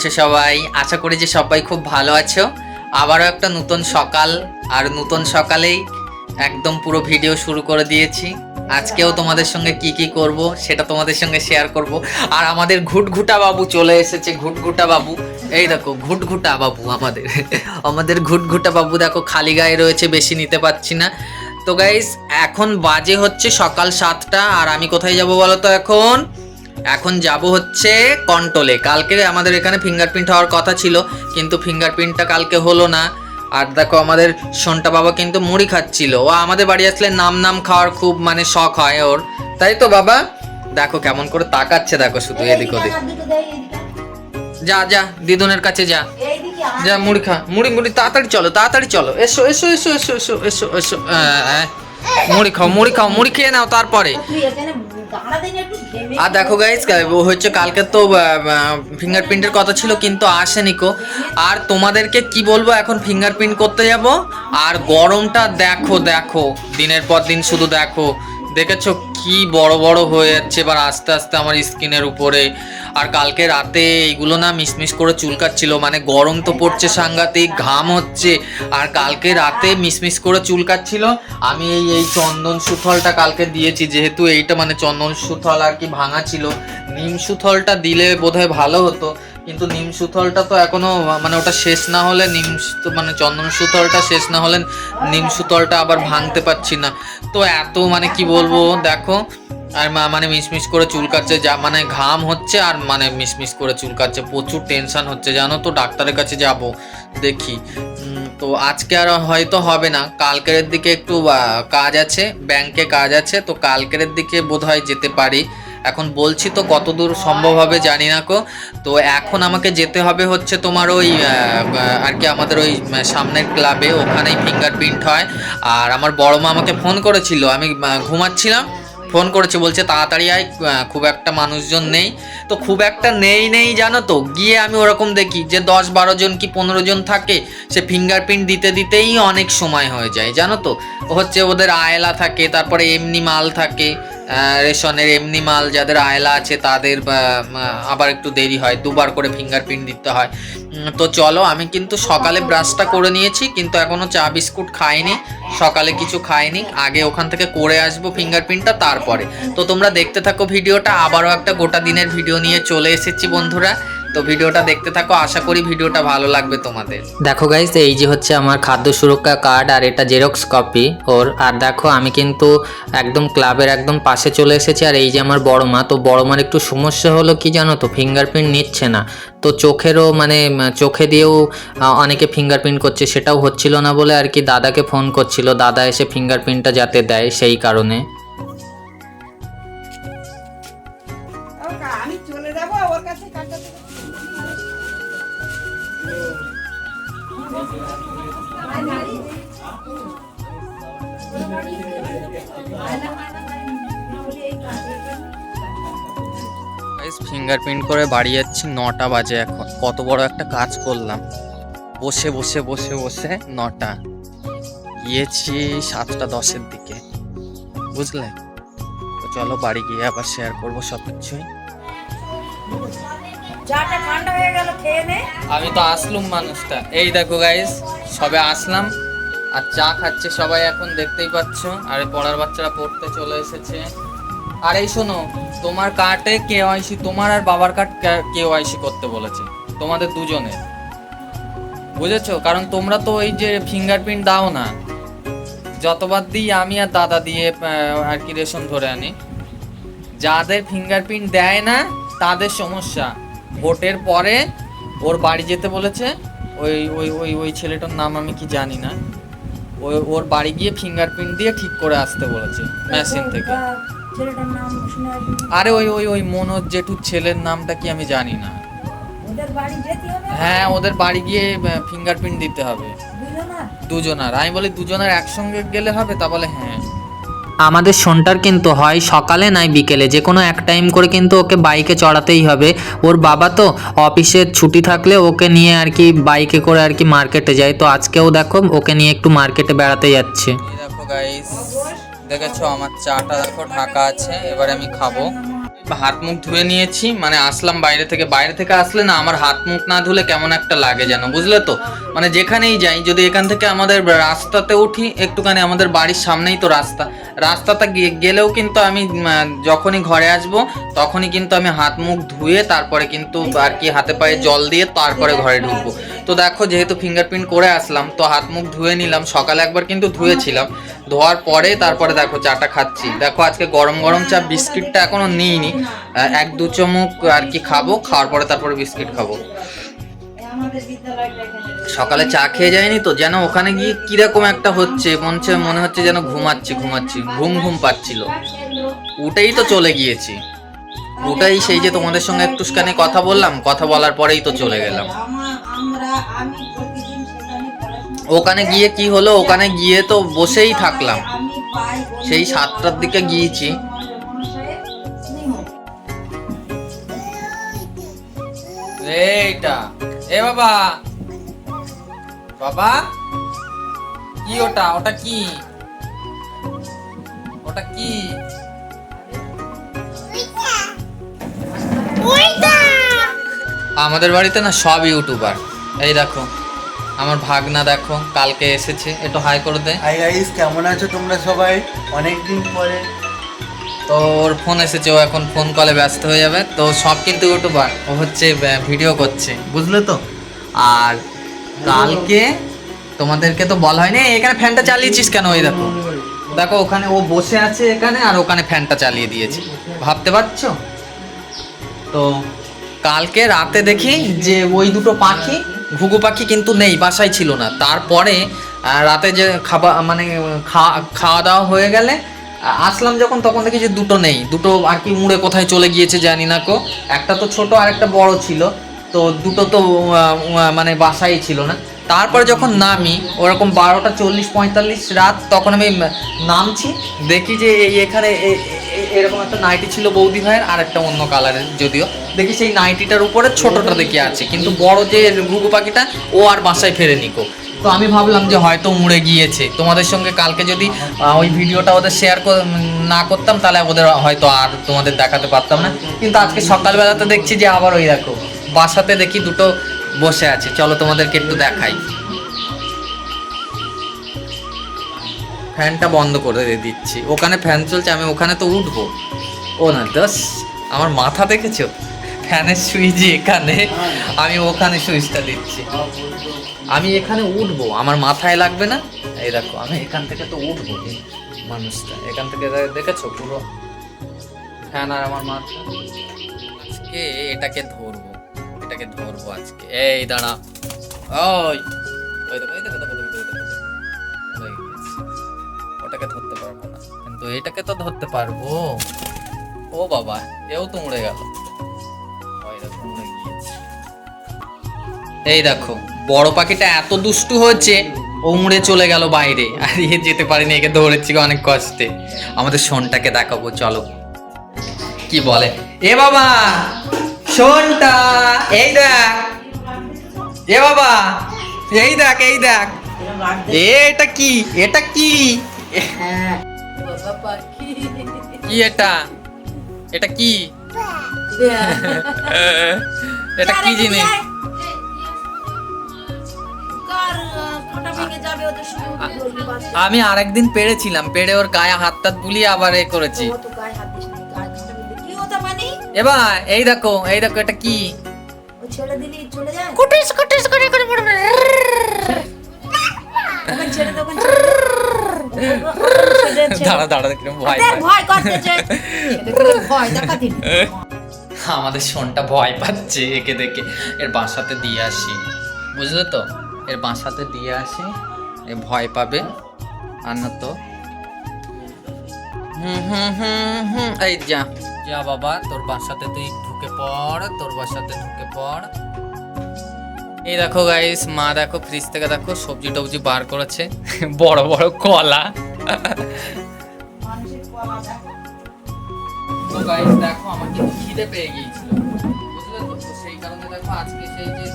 আছো সবাই? আশা করি যে সবাই খুব ভালো আছো। আবারও একটা নতুন সকাল, আর নতুন সকালেই একদম পুরো ভিডিও শুরু করে দিয়েছি। আজকেও তোমাদের সঙ্গে কি কি করব, সেটা তোমাদের সঙ্গে শেয়ার করব। আর আমাদের ঘুটঘুটা বাবু চলে এসেছে, ঘুটঘুটা বাবু। এই দেখো, ঘুটঘুটা বাবু আমাদের। আমাদের ঘুটঘুটা বাবু দেখো খালি গায়ে রয়েছে, বেশি নিতে পারছি না। তো গাইস এখন বাজে হচ্ছে সকাল সাতটা, আর আমি কোথায় যাব বলো তো এখন? এখন যাব হচ্ছে কন্ট্রোলে কালকে আমাদের এখানে ফিঙ্গারপ্রিন্ট হওয়ার কথা ছিল কিন্তু ফিঙ্গারপ্রিন্টটা কালকে হলো না। আর দেখো আমাদের সন্টা বাবা কিন্তু মুড়ি খাচ্ছিল। ও আমাদের বাড়ি আসলে নাম নাম খাওয়ার খুব মানে শখ হয় ওর। তাই তো বাবা? দেখো কেমন করে তাকাচ্ছে দেখো শুধু এদিক ওদিক। যা যা দিদুনের কাছে যা। যা মুড়ি খা মুড়ি মুড়ি তাড়াতাড়ি চলো তাড়াতাড়ি চলো। এসো এসো এসো এসো এসো এসো এসো। মুড়ি খাও মুড়ি খাও মুড়ি খেয়ে নাও তারপরে। আর দেখো গাইজ হচ্ছে কালকে তো ফিঙ্গারপ্রিন্টের কথা ছিল কিন্তু আসেনি কো। আর তোমাদেরকে কি বলব এখন ফিঙ্গারপ্রিন্ট করতে যাব। আর গরমটা দেখো দেখো দিনের পর দিন শুধু দেখো। দেখেছ কি বড় বড় হয়ে যাচ্ছে? এবার আস্তে আস্তে আমার স্কিনের উপরে। আর কালকে রাতে এইগুলো না মিসমিস করে চুলকাচ্ছিল মানে গরম তো পড়ছে সাংঘাতিক, ঘাম হচ্ছে। আর কালকে রাতে মিসমিস করে চুলকাচ্ছিল আমি এই এই চন্দন সুথলটা কালকে দিয়েছি। যেহেতু এইটা মানে চন্দন সুথল আর কি ভাঙা ছিল। নিম সুথলটা দিলে বোধহয় ভালো হতো। কিন্তু নিম সুথলটা তো এখনও মানে ওটা শেষ না হলে নিম মানে চন্দন সুথলটা শেষ না হলে নিম সুতলটা আবার ভাঙতে পারছি না। তো এত মানে কি বলব, দেখো, আর মানে মিসমিস করে চুলকাচ্ছে, যা মানে ঘাম হচ্ছে আর মানে মিসমিস করে চুল চুলকাচ্ছে, প্রচুর টেনশন হচ্ছে, জানো তো, ডাক্তারের কাছে যাব, দেখি। তো আজকে আর হয়তো হবে না, কালকের দিকে একটু কাজ আছে, ব্যাংকে কাজ আছে, তো কালকের দিকে বোধহয় যেতে পারি। এখন বলছি তো কত দূর সম্ভব হবে জানি না কো। তো এখন আমাকে যেতে হবে হচ্ছে তোমার ওই আর কি আমাদের ওই সামনের ক্লাবে, ওখানেই ফিঙ্গারপ্রিন্ট হয়। আর আমার বড় মা আমাকে ফোন করেছিল, আমি ঘুমাচ্ছিলাম, ফোন করেছে, বলছে তাড়াতাড়ি আয় খুব একটা মানুষজন নেই। তো খুব একটা নেই নেই জানো তো, গিয়ে আমি ওরকম দেখি যে দশ বারো জন কি পনেরো জন থাকে, সে ফিঙ্গারপ্রিন্ট দিতে দিতেই অনেক সময় হয়ে যায়, জানো তো। হচ্ছে ওদের আয়লা থাকে, তারপরে এমনি মাল থাকে রেশনের এমনি মাল যাদের আয়লা আছে, তাদের আবার একটু দেরি হয়, দুবার করে ফিঙ্গারপ্রিন্ট দিতে হয়। তো চলো, আমি কিন্তু সকালে ব্রাশটা করে নিয়েছি, কিন্তু এখনও চা বিস্কুট খাইনি, সকালে কিছু খাইনি। আগে ওখান থেকে করে আসব ফিঙ্গারপ্রিন্টটা তারপরে। তো তোমরা দেখতে থাকো ভিডিওটা, আবারও একটা গোটা দিনের ভিডিও নিয়ে চলে এসেছি বন্ধুরা। তো ভিডিওটা দেখতে থাকো, আশা করি ভিডিওটা ভালো লাগবে তোমাদের। দেখো গাইস এই যে হচ্ছে আমার খাদ্য সুরক্ষা কার্ড আর এটা জেরক্স কপি ওর। আর দেখো, আমি কিন্তু একদম ক্লাবের একদম পাশে চলে এসেছি আর এই যে আমার বড় মা, তো বড় মার একটু সমস্যা হলো কি জানো তো? ফিঙ্গারপ্রিন্ট নিচ্ছে না। তো চোখেরও মানে চোখে দিয়েও অনেকে ফিঙ্গারপ্রিন্ট করছে, সেটাও হচ্ছিল না বলে আর কি দাদাকে ফোন করছিল। দাদা এসে ফিঙ্গারপ্রিন্টটা যাতে দেয় সেই কারণে। ফিঙ্গারপ্রিন্ট করে বাড়ি যাচ্ছি নটা বাজে এখন। কত বড় একটা কাজ করলাম। বসে বসে বসে বসে নটা। গিয়েছি সাতটা দশের দিকে। বুঝলে? তো চলো বাড়ি গিয়ে আবার শেয়ার করব সব কিছুই আমি তো আসলুম মানুষটা। এই দেখো গাইস সবে আসলাম। আর চা খাচ্ছে সবাই এখন দেখতেই পাচ্ছ। আর পড়ার বাচ্চারা পড়তে চলে এসেছে। আর এই শোনো, তোমার কার্ডে কেওয়াইসি তোমার আর বাবার কার্ড কেওয়াইসি করতে বলেছে, তোমাদের দুজনের। বুঝেছ? কারণ তোমরা তো ওই যে ফিঙ্গারপ্রিন্ট দাও না। যতবার দিই আমি আর দাদা দিয়ে আর কি রেশন ধরে আনি। যাদের ফিঙ্গারপ্রিন্ট দেয় না, তাদের সমস্যা। ভোটের পরে ওর বাড়ি যেতে বলেছে, ওই ওই ওই ওই ছেলেটার নাম আমি কি জানি না। ওই ওর বাড়ি গিয়ে ফিঙ্গারপ্রিন্ট দিয়ে ঠিক করে আসতে বলেছে মেশিন থেকে। ছেলেটার নাম আরে ওই ওই ওই মনোজ জেঠুর ছেলের নামটা কি আমি জানি না। ওদের বাড়ি যেতে হবে? হ্যাঁ ওদের বাড়ি গিয়ে ফিঙ্গারপ্রিন্ট দিতে হবে। দুজনার? আমি বলি দুজনের একসঙ্গে গেলে হবে তা বলে হ্যাঁ। আমাদের শোনটার কিন্তু হয় সকালে নাই বিকেলে যে কোনো এক টাইম করে কিন্তু ওকে বাইকে চড়াতেই হবে। ওর বাবা তো অফিসের ছুটি থাকলে ওকে নিয়ে আর কি বাইকে করে আর কি মার্কেটে যায়। তো আজকেও দেখো ওকে নিয়ে একটু মার্কেটে বেড়াতে যাচ্ছে। দেখো গাইস দেখেছ আমার চাটা দেখো, ঢাকা আছে, এবার আমি খাব। হাত মুখ ধুয়ে নিয়েছি মানে আসলাম বাইরে থেকে। বাইরে থেকে আসলে না, আমার হাত মুখ না ধুলে কেমন একটা লাগে যেন, বুঝলে তো? মানে যেখানেই যাই, যদি এখান থেকে আমাদের রাস্তাতে উঠি, একটুখানি আমাদের বাড়ির সামনেই তো রাস্তা। রাস্তাতে গিয়ে- গেলেও কিন্তু আমি যখনই ঘরে আসব, তখনই কিন্তু আমি হাত মুখ ধুয়ে তারপরে কিন্তু আর কি হাতে পায়ে জল দিয়ে তারপরে ঘরে ঢুকবো। তো দেখো, যেহেতু ফিঙ্গারপ্রিন্ট করে আসলাম, তো হাত মুখ ধুয়ে নিলাম। সকালে একবার কিন্তু ধুয়েছিলাম। ধোয়ার পরে তারপরে দেখো, চাটা খাচ্ছি। দেখো, আজকে গরম গরম চা বিস্কিটটা এখনও নিইনি। এক দু চমক আর কি খাব, খাওয়ার পরে তারপরে বিস্কিট খাব। সকালে চা খেয়ে যায়নি তো, যেন ওখানে গিয়ে কীরকম একটা হচ্ছে মনে মনে হচ্ছে যেন ঘুমাচ্ছি ঘুমাচ্ছি, ঘুম ঘুম পাচ্ছিল। উঠেই তো চলে গিয়েছি। ওটাই সেই যে তোমাদের সঙ্গে একটুখানি কথা বললাম, কথা বলার পরেই তো চলে গেলাম। ওখানে গিয়ে কি হলো? ওখানে গিয়ে তো বসেই থাকলাম। সেই সাতটার দিকে গিয়েছি। এইটা। এ বাবা। বাবা? কি ওটা? ওটা কি? ওটা কি? আমাদের বাড়িতে না সব ইউটিউবার। এই দেখো আমার ভাগনা দেখো কালকে এসেছে একটু হাই করে দে। হাই গাইস কেমন আছো তোমরা সবাই? অনেক দিন পরে। তো ওর ফোন এসেছে ও এখন ফোন কলে ব্যস্ত হয়ে যাবে। তো সব কিন্তু ইউটিউবার ও হচ্ছে ভিডিও করছে বুঝলে তো? আর কালকে তোমাদেরকে তো বলা হয়নি এই, এখানে ফ্যানটা চালিয়েছিস কেন? ওই দেখো। দেখো ওখানে ও বসে আছে এখানে আর ওখানে ফ্যানটা চালিয়ে দিয়েছে। ভাবতে পারছ? তো কালকে রাতে দেখি যে ওই দুটো পাখি, ঘুঘু পাখি কিন্তু নেই, বাসায় ছিল না। তারপরে রাতে যে খাবার মানে খাওয়া দাওয়া হয়ে গেলে আসলাম যখন, তখন দেখি যে দুটো নেই। দুটো আর কি মুড়ে কোথায় চলে গিয়েছে জানি না কো। একটা তো ছোট আর একটা বড় ছিল। তো দুটো তো মানে বাসাই ছিল না। তারপরে যখন নামি, ওরকম বারোটা, চল্লিশ, পঁয়তাল্লিশ রাত, তখন আমি নামছি, দেখি যে এই এখানে এরকম একটা নাইটি ছিল বৌদি ভাইয়ের, আর একটা অন্য কালারের যদিও। দেখি সেই নাইটিটার উপরে ছোটোটা দেখি আছে, কিন্তু বড় যে ঘুঘু পাখিটা, ও আর বাসায় ফেরেনি কো। তো আমি ভাবলাম যে হয়তো উড়ে গিয়েছে। তোমাদের সঙ্গে কালকে যদি ওই ভিডিওটা ওদের শেয়ার না করতাম, তাহলে ওদের হয়তো আর তোমাদের দেখাতে পারতাম না। কিন্তু আজকে সকালবেলাতে দেখছি যে আবার ওই দেখো, বাসাতে দেখি দুটো বসে আছে। চলো তোমাদেরকে একটু দেখাই। ফ্যানটা বন্ধ করে দিচ্ছি। ওখানে ফ্যান চলছে, আমি ওখানে তো উঠবো। ও না দশ আমার মাথা দেখেছ? ফ্যানের সুইচ এখানে, আমি ওখানে সুইচটা দিচ্ছি। আমি এখানে উঠবো, আমার মাথায় লাগবে না? এই দেখো, আমি এখান থেকে তো উঠবো মানুষটা। এখান থেকে দেখেছ পুরো? ফ্যান আর আমার মাথা। এটাকে ধরবো? এটাকে ধরবো আজকে। এই, দাঁড়া। ওই। ওই দেখো, এই দেখো দেখো দেখো। ওটাকে ধরতে পারব না। কিন্তু এটাকে তো ধরতে পারব। ও বাবা, এও তো উড়ে গেল। ওই। এই দেখো, বড় পাখিটা এত দুষ্টু হয়েছে, ও উড়ে চলে গেল বাইরে। আর এ যেতে পারিনি, একে ধরেছি অনেক কষ্টে। আমাদের শোনটাকে দেখাবো, চলো। কি বলে? এ বাবা! শোনটা, এই দেখ। এ বাবা, এই দেখ এই দেখ। এটা কি? এটা কি? কি এটা? এটা কি? এটা কি জিনিস? আমি আরেকদিন পেরেছিলাম, পেরে ওর গায়ে হাত টাত বুলিয়ে আবার এ করেছি। এবার এই দেখো এই দেখো এটা কি? ছেড়ে দিলি চলে যায়? কুটিস কুটিস করে করে। ছেড়ে। দাঁড়া দাঁড়া কিরম ভয় দেখ, ভয়। করতেছে। ভয় দেখাতি আমাদের শোনটা ভয় পাচ্ছে একে দেখে। এর বাসাতে দিয়ে আসি। বুঝলে তো? এর বাসাতে দিয়ে আসি এ ভয় পাবে। আর না তো হুম হুম হুম হুম এই যা। যা বাবা তোর বাসাতে তুই ঢুকে পড় তোর বাসাতে ঢুকে পড়। এই দেখো গাইস মা দেখো ফ্রিজ থেকে দেখো সবজি টবজি বার করেছে। বড় বড় কলা। দেখ। তো গাইস দেখো আমার কিন্তু খিদে পেয়ে গিয়েছিল। বুঝলে তো সেই কারণে দেখো আজকে সেই যে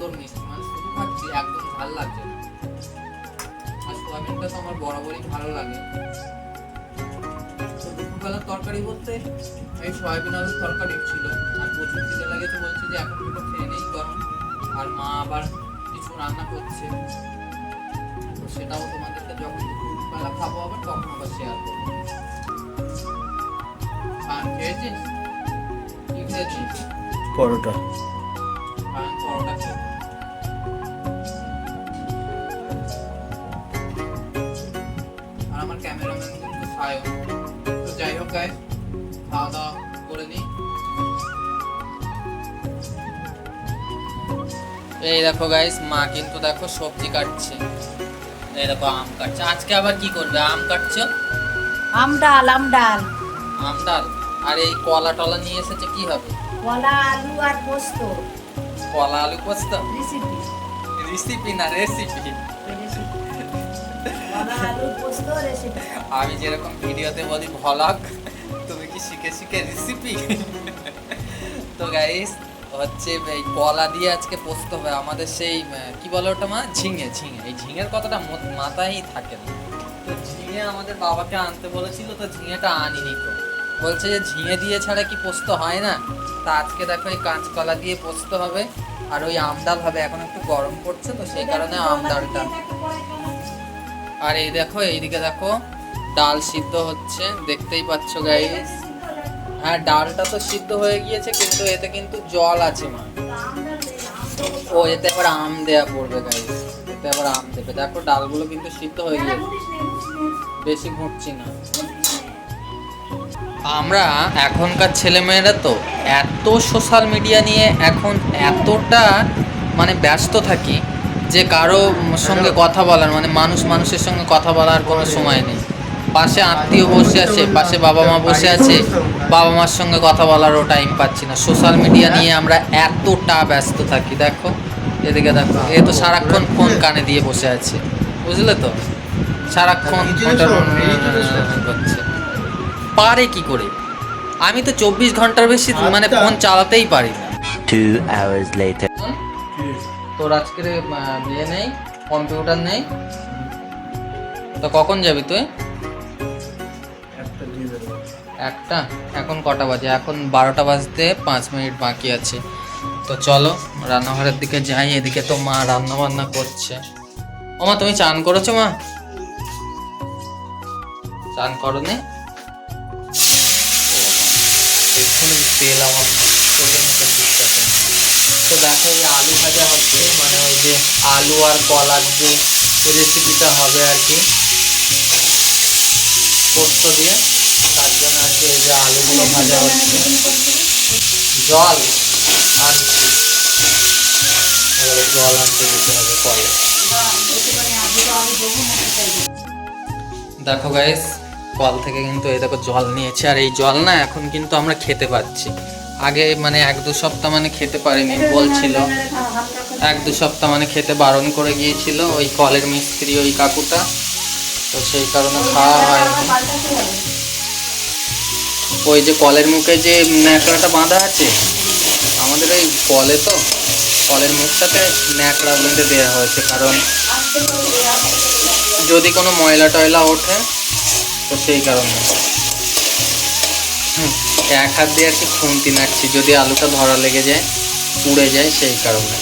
সুন্দর মিষ্টি মানে শুধু খাচ্ছি, একদম ভালো লাগছে না। আর সোয়াবিনটা তো আমার বরাবরই ভালো লাগে। দুপুরবেলার তরকারি বলতে, এই সয়াবিন আলুর তরকারি ছিল। আর প্রচুর খিদে লাগেছে, বলছে যে এখন দুটো খেয়ে নেই গরম। আর মা আবার কিছু রান্না করছে। তো সেটাও তোমাদেরকে যখন দুপুরবেলা খাব আবার, তখন আবার শেয়ার করব। খেয়েছিস? কি খেয়েছিস? পরোটা। এই দেখো গাইস মা কিন্তু দেখো সবজি কাটছে। এই দেখো আম কাটছে। আজকে আবার কি করবে? আম কাটছো? আম ডাল আম ডাল। আম ডাল? আর এই কলা টলা নিয়ে এসেছে কি হবে? কলা আলু আর পোস্ত। কলা আলু পোস্ত? রেসিপি রেসিপি না রেসিপি কলা আলু পোস্ত রেসিপি আমি যেরকম ভিডিওতে বলি ভলগ তুমি কি শিখে শিখে রেসিপি তো গাইস হচ্ছে এই কলা দিয়ে আজকে পোস্ত হবে আমাদের সেই কি বলে ওটা মা? ঝিঙে ঝিঙে। এই ঝিঙের কথাটা মাথায় থাকে না। তো ঝিঙে আমাদের বাবাকে আনতে বলেছিল তো ঝিঙেটা আনিনি তো। বলছে যে ঝিঙে দিয়ে ছাড়া কি পোস্ত হয় না? তা আজকে দেখো এই কাঁচকলা দিয়ে পোস্ত হবে আর ওই আমডাল হবে। এখন একটু গরম পড়ছে তো সেই কারণে আমডালটা। আর এই দেখো এইদিকে দেখো ডাল সিদ্ধ হচ্ছে দেখতেই পাচ্ছ গাইস হ্যাঁ ডালটা তো সিদ্ধ হয়ে গিয়েছে কিন্তু এতে কিন্তু জল আছে মা। ও এতে আবার আম দেয়া পড়বে গাইস এতে আবার আম দেবে। দেখো ডালগুলো কিন্তু সিদ্ধ হয়ে গিয়েছে। বেশি ঘুরছি না। আমরা এখনকার ছেলেমেয়েরা তো এত সোশ্যাল মিডিয়া নিয়ে এখন এতটা মানে ব্যস্ত থাকি যে কারও সঙ্গে কথা বলার মানে মানুষ মানুষের সঙ্গে কথা বলার কোনো সময় নেই। পাশে আত্মীয় বসে আছে পাশে বাবা মা বসে আছে বাবা মার সঙ্গে কথা বলারও টাইম পাচ্ছি না। সোশ্যাল মিডিয়া নিয়ে আমরা এতটা ব্যস্ত থাকি দেখো এদিকে দেখো এ তো সারাক্ষণ ফোন কানে দিয়ে বসে আছে বুঝলে তো? সারাক্ষণ পারে কি করে? আমি তো চব্বিশ ঘণ্টার বেশি মানে ফোন চালাতেই পারি. তোর আজকের ইয়ে নেই কম্পিউটার নেই? তো কখন যাবি তুই? একটা, এখন কটা বাজে? এখন বারোটা বাজতে পাঁচ মিনিট বাকি আছে। তো চলো, রান্নাঘরের দিকে যাই, এদিকে তো মা রান্না বান্না করছে। ও মা, তুমি চান করেছ মা? চান করো নি এক্ষুনি তেল আমার ঠিকঠাক তো দেখো, এই আলু ভাজা হচ্ছে মানে ওই যে আলু আর কলার যে রেসিপিটা হবে আর কি। পোস্ত দিয়ে। আর এই যে আলুগুলো ভাজা হচ্ছে। জল আনছি জল আনতে হবে কলে। দেখো গাইস কল থেকে কিন্তু এই দেখো জল নিয়েছে। আর এই জল না এখন কিন্তু আমরা খেতে পাচ্ছি। আগে মানে এক দু সপ্তাহ মানে খেতে পারিনি, বলছিল। এক দু সপ্তাহ মানে খেতে বারণ করে গিয়েছিল ওই কলের মিস্ত্রি, ওই কাকুটা। তো সেই কারণে খাওয়া হয়নি। ওই যে কলের মুখে যে ন্যাকড়াটা বাঁধা আছে, আমাদের ওই কলে তো, কলের মুখটাতে ন্যাকড়া বেঁধে দেওয়া হয়েছে, কারণ যদি কোনো ময়লা টয়লা ওঠে, তো সেই কারণে। এক হাত দিয়ে আর কি খুন্তি নাড়ছি, যদি আলুটা ধরা লেগে যায়, পুড়ে যায়, সেই কারণে।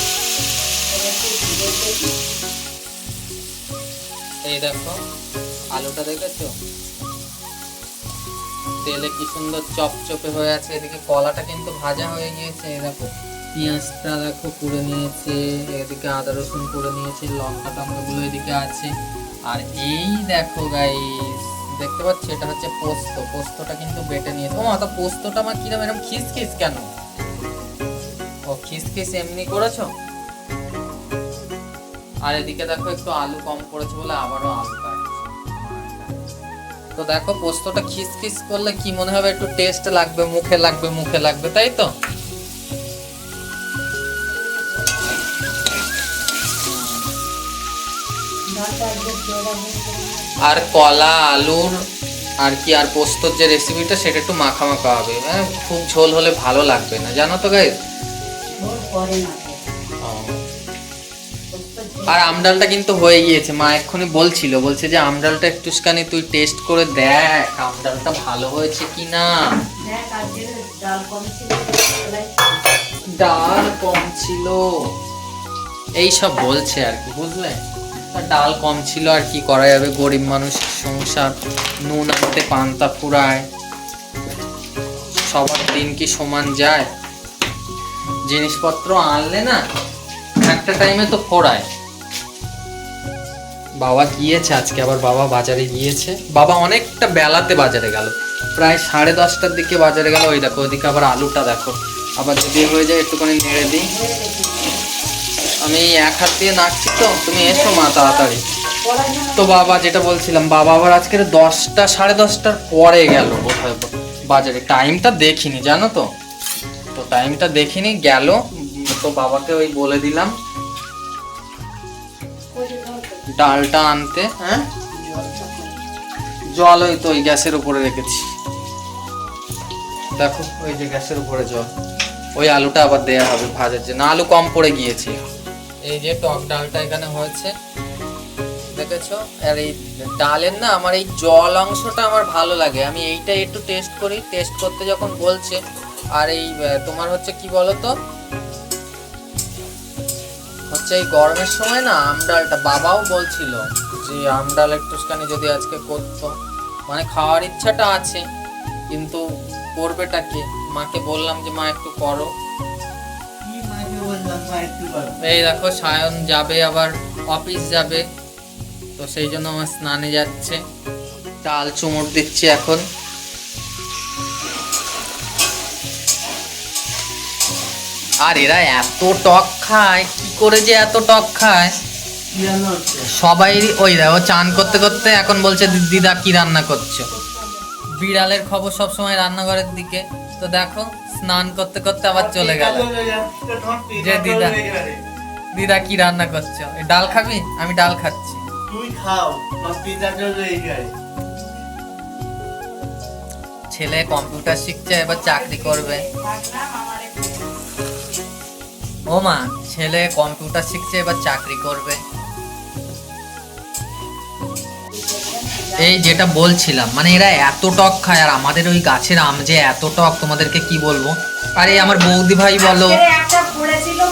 এই দেখো, আলুটা দেখেছ? তেলে কি সুন্দর চপচপে হয়ে আছে। এদিকে কলাটা কিন্তু ভাজা হয়ে গিয়েছে। দেখো, পেঁয়াজটা দেখো পুড়ে নিয়েছে, এদিকে আদা রসুন পুড়ে নিয়েছে, লঙ্কা টঙ্কাগুলো এদিকে আছে। আর এই দেখো গাইস দেখতে পাচ্ছ, এটা হচ্ছে পোস্ত। পোস্তটা কিন্তু বেটে নিয়েছে। ও মাথা পোস্তটা আমার কিরম এরকম খিস খিস কেন? ও খিস খিস এমনি করেছ? আর এদিকে দেখো একটু আলু কম পড়েছে বলে আবারও আলু তো দেখো, পোস্তটা খিস খিস করলে কি মনে হবে? একটু টেস্ট লাগবে, মুখে লাগবে মুখে লাগবে, তাই তো? আর কলা, আলুর, আর কি, আর পোস্তর যে রেসিপিটা সেটা একটু মাখা মাখা হবে। হ্যাঁ খুব ঝোল হলে ভালো লাগবে না। জানো তো গাইজ আর আমডালটা কিন্তু হয়ে গিয়েছে। মা এক্ষুনি বলছিল বলছে যে আমডালটা একটুখানি তুই টেস্ট করে দেখ আমডালটা ভালো হয়েছে কি না ডাল কম ছিল। এই সব বলছে আর কি বুঝলে? ডাল কম ছিল আর কি করা যাবে? গরিব মানুষ সংসার নুন আনতে পান্তা ফুরায়। সবার দিন কি সমান যায়? জিনিসপত্র আনলে না একটা টাইমে তো ফোড়ায় বাবা গিয়েছে, আজকে আবার বাবা বাজারে গিয়েছে। বাবা অনেকটা বেলাতে বাজারে গেল। প্রায় সাড়ে দশটার দিকে বাজারে গেল। ওই দেখো, ওইদিকে আবার আলুটা দেখো। আবার যদি হয়ে যায়, একটুখানি নেড়ে দিই। আমি এক হাত দিয়ে নাড়ছি তো, তুমি এসো মা তাড়াতাড়ি। তো বাবা, যেটা বলছিলাম, বাবা আবার আজকে দশটা, সাড়ে দশটার পরে গেল কোথায় বাজারে টাইমটা দেখিনি, জানো তো? তো টাইমটা দেখিনি, গেল। তো বাবাকে ওই বলে দিলাম। ডালটা আনতে হ্যাঁ? জল ওই তো ওই গ্যাসের উপরে রেখেছি। দেখো, ওই যে গ্যাসের উপরে জল। ওই আলুটা আবার দেয়া হবে ভাজার জন্য। আলু কম পড়ে গিয়েছে। এই যে টক ডালটা এখানে হয়েছে। দেখেছ? আর এই ডালের না আমার এই জল অংশটা আমার ভালো লাগে। আমি এইটা একটু টেস্ট করি। টেস্ট করতে যখন বলছে, আর এই তোমার হচ্ছে কি বলতো? হচ্ছে এই গরমের সময় না, আমডালটা বাবাও বলছিল যে, আমডাল একটুখানি যদি আজকে করতো। মানে খাওয়ার ইচ্ছাটা আছে, কিন্তু করবেটা কে? মাকে বললাম যে, মা, একটু করো। এই দেখো, সায়ন যাবে আবার, অফিস যাবে। তো সেই জন্য আমার স্নানে যাচ্ছে। চাল চুমুর দিচ্ছি এখন। আর এরা এত টক খায় কি করে যে এত টক খায়? সবাই ওই দেখো চান করতে করতে এখন বলছে "দি- দিদা কি রান্না করছ? বিড়ালের খবর সব সময় রান্নাঘরের দিকে। তো দেখো স্নান করতে করতে আবার চলে গেল। যে দিদা। দিদা কি রান্না করছ? ডাল খাবি? আমি ডাল খাচ্ছি। তুই খাও ছেলে কম্পিউটার শিখছে এবার চাকরি করবে। ও মা ছেলে কম্পিউটার শিখছে এবার চাকরি করবে। এই যেটা বলছিলাম মানে এরা এত টক খায় আর আমাদের ওই গাছের আম যে এত টক তোমাদেরকে কি বলব? আরে আমার বৌদি ভাই বলো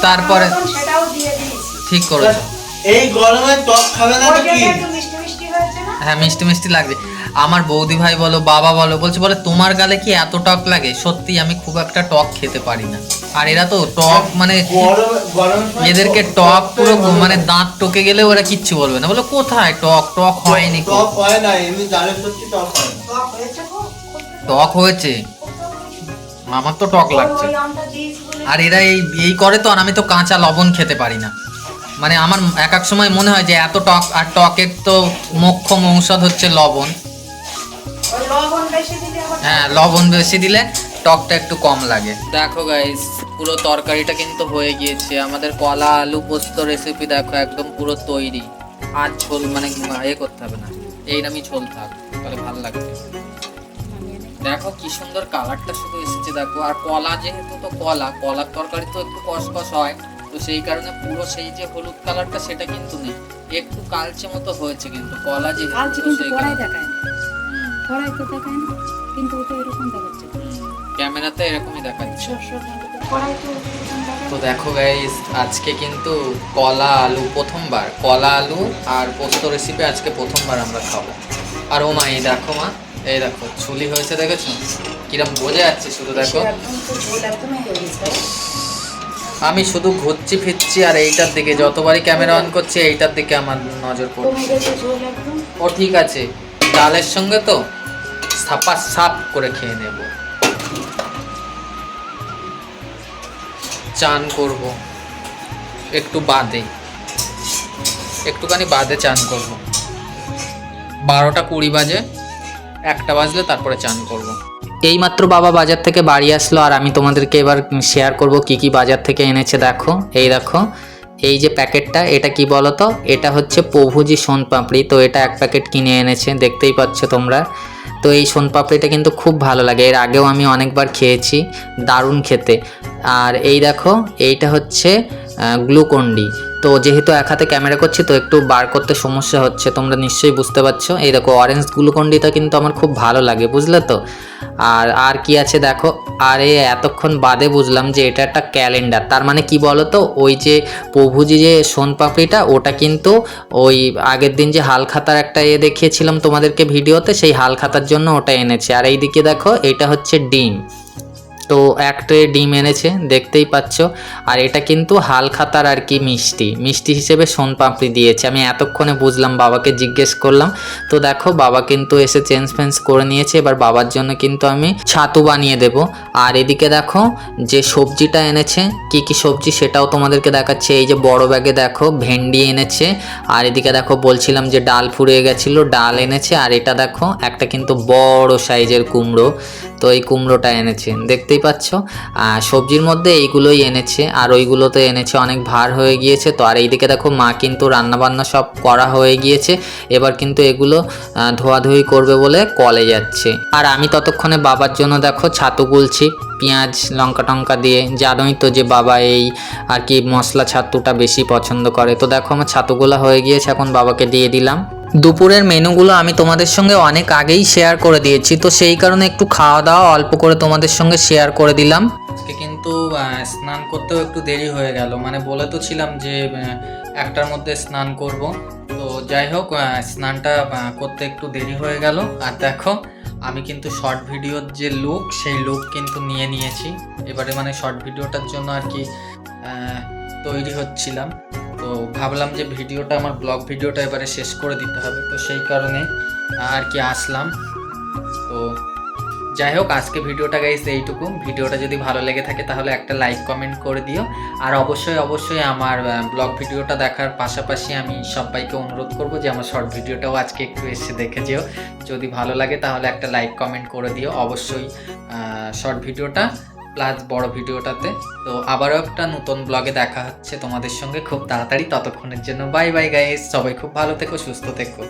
তারপরে- সেটাও দিয়ে দিয়েছি। ঠিক করেছ। এই গরমে টক খাবে না তো কি? হ্যাঁ মিষ্টি মিষ্টি লাগছে আমার বৌদি ভাই বলো বাবা বলো বলছে বলে তোমার গালে কি এত টক লাগে? সত্যি আমি খুব একটা টক খেতে পারি না। আর এরা তো টক মানে এদেরকে টক পুরো মানে দাঁত টকে গেলে ওরা কিচ্ছু বলবে না। বলো কোথায় টক? টক হয়নি টক হয় না এমনি সত্যি টক হয় টক হয়েছে আমার তো টক লাগছে। আর এরা এই এই করে তো আর আমি তো কাঁচা লবণ খেতে পারি না। মানে আমার এক এক সময় মনে হয় যে এত টক আর টকের তো মোক্ষম ঔষধ হচ্ছে লবণ। হ্যাঁ লবণ বেশি দিলে টকটা একটু কম লাগে। দেখো গাইস পুরো তরকারিটা কিন্তু হয়ে গিয়েছে। আমাদের কলা আলু পোস্ত রেসিপি দেখো একদম পুরো তৈরি। আর ঝোল মানে এ করতে হবে না। এই এইরকমই ঝোল থাক তাহলে ভালো লাগবে। দেখো কি সুন্দর কালারটা শুধু এসেছে দেখো। আর কলা যেহেতু তো কলা কলার তরকারি তো একটু কসকস হয় তো সেই কারণে পুরো সেই যে হলুদ কালারটা সেটা কিন্তু নেই। একটু কালচে মতো হয়েছে কিন্তু কলা যেহেতু সেই কারণে। কড়াই তো দেখায় না কিন্তু ওটা এরকম দেখাচ্ছে। ক্যামেরাতে এরকমই দেখাচ্ছে। তো তো দেখো গাইস আজকে কিন্তু কলা আলু প্রথমবার কলা আলু আর পোস্ত রেসিপি আজকে প্রথমবার আমরা খাব। আর ও মা এই দেখো মা এই দেখো ছুলি হয়েছে দেখেছ? কিরম বোঝা যাচ্ছে শুধু দেখো। আমি শুধু ঘুরছি ফিরছি আর এইটার দিকে যতবারই ক্যামেরা অন করছি এইটার দিকে আমার নজর পড়ছে। ও ঠিক আছে। ডালের সঙ্গে তো সাপা সাপ করে খেয়ে নেব। চান করব। একটু বাদে। একটুখানি বাদে চান করব। বারোটা কুড়ি বাজে, একটা বাজলে তারপরে চান করব। এইমাত্র বাবা বাজার থেকে বাড়ি আসলো আর আমি তোমাদেরকে এবার শেয়ার করব কি কি বাজার থেকে এনেছে, দেখো। এই দেখো এই যে প্যাকেটটা, এটা কি বলো তো এটা হচ্ছে প্রভুজি সোনপাপড়ি। তো এটা এক প্যাকেট কিনে এনেছে, দেখতেই পাচ্ছ তোমরা। তো এই সোনপাপড়িটা কিন্তু খুব ভালো লাগে। এর আগেও আমি অনেকবার খেয়েছি, দারুণ খেতে। আর এই দেখো, এইটা হচ্ছে গ্লুকন্ডি। তো যেহেতু এক হাতে ক্যামেরা করছি, তো একটু বার করতে সমস্যা হচ্ছে, তোমরা নিশ্চয়ই বুঝতে পারছ। এই দেখো অরেঞ্জ গ্লুকন্ডিটা কিন্তু আমার খুব ভালো লাগে, বুঝলে তো? আর আর কি আছে দেখো? আর এ এতক্ষণ বাদে বুঝলাম যে এটা একটা ক্যালেন্ডার। তার মানে কি বলো তো ওই যে প্রভুজি যে সোনপাপড়িটা, ওটা কিন্তু ওই আগের দিন যে হাল খাতার একটা এ দেখিয়েছিলাম তোমাদেরকে ভিডিওতে, সেই হাল খাতার জন্য ওটা এনেছে। আর এইদিকে দেখো, এটা হচ্ছে ডিম। তো এক ট্রে ডিম এনেছে, দেখতেই পাচ্ছ। আর এটা কিন্তু হালখাতার আর কি মিষ্টি। মিষ্টি হিসেবে সোনপাপড়ি দিয়েছে। আমি এতক্ষণে বুঝলাম, বাবাকে জিজ্ঞেস করলাম। তো দেখো, বাবা কিন্তু এসে চেঞ্জ ফেঞ্জ করে নিয়েছে। এবার বাবার জন্য কিন্তু আমি ছাতু বানিয়ে দেব। আর এদিকে দেখো, যে সবজিটা এনেছে, কি কি সবজি সেটাও তোমাদেরকে দেখাচ্ছে। এই যে বড় ব্যাগে দেখো, ভেন্ডি এনেছে। আর এদিকে দেখো, বলছিলাম যে ডাল ফুরিয়ে গেছিল, ডাল এনেছে। আর এটা দেখো, একটা কিন্তু বড় সাইজের কুমড়ো। তো এই কুমড়োটা এনেছে। দেখতেই পাচ্ছ। সবজির মধ্যে এইগুলোই এনেছে, আর ওইগুলোতে এনেছে অনেক ভার হয়ে গিয়েছে। তো আর এইদিকে দেখো, মা কিন্তু রান্নাবান্না সব করা হয়ে গিয়েছে। এবার কিন্তু এগুলো ধোয়াধুয়ি করবে বলে কলে যাচ্ছে। আর আমি ততক্ষণে বাবার জন্য দেখো ছাতু গুলছি, পেঁয়াজ, লঙ্কা টঙ্কা দিয়ে। জানোই তো যে বাবা এই আর কি মশলা ছাতুটা বেশি পছন্দ করে। তো দেখো আমার ছাতুগুলো হয়ে গিয়েছে, এখন বাবাকে দিয়ে দিলাম। দুপুরের মেনুগুলো আমি তোমাদের সঙ্গে অনেক আগেই শেয়ার করে দিয়েছি, তো সেই কারণে একটু খাওয়া দাওয়া অল্প করে তোমাদের সঙ্গে শেয়ার করে দিলাম। আজকে কিন্তু স্নান করতেও একটু দেরি হয়ে গেল মানে বলে তো ছিলাম যে একটার মধ্যে স্নান করব। তো যাই হোক স্নানটা করতে একটু দেরি হয়ে গেল। আর দেখো, আমি কিন্তু শর্ট ভিডিওর যে লুক সেই লুক কিন্তু নিয়ে নিয়েছি। এবারে মানে শর্ট ভিডিওটার জন্য আর কি তৈরি হচ্ছিলাম। তো ভাবলাম যে ভিডিওটা, আমার ব্লগ ভিডিওটা এবারে শেষ করে দিতে হবে। তো সেই কারণে আর কি আসলাম। তো যাই হোক, আজকে ভিডিওটা গাইস এইটুকু। ভিডিওটা যদি ভালো লেগে থাকে তাহলে একটা লাইক কমেন্ট করে দিও। আর অবশ্যই অবশ্যই আমার ব্লগ ভিডিওটা দেখার পাশাপাশি আমি সবাইকে অনুরোধ করব যে আমার শর্ট ভিডিওটাও আজকে একটু এসে দেখে যেও। যদি ভালো লাগে তাহলে একটা লাইক কমেন্ট করে দিও। অবশ্যই শর্ট ভিডিওটা প্লাস বড় ভিডিওটাতে। তো আবারও একটা নতুন ব্লগে দেখা হচ্ছে তোমাদের সঙ্গে। খুব তাড়াতাড়ি, ততক্ষণের জন্য বাই বাই গাইস সবাই খুব ভালো থেকো, সুস্থ থেকো।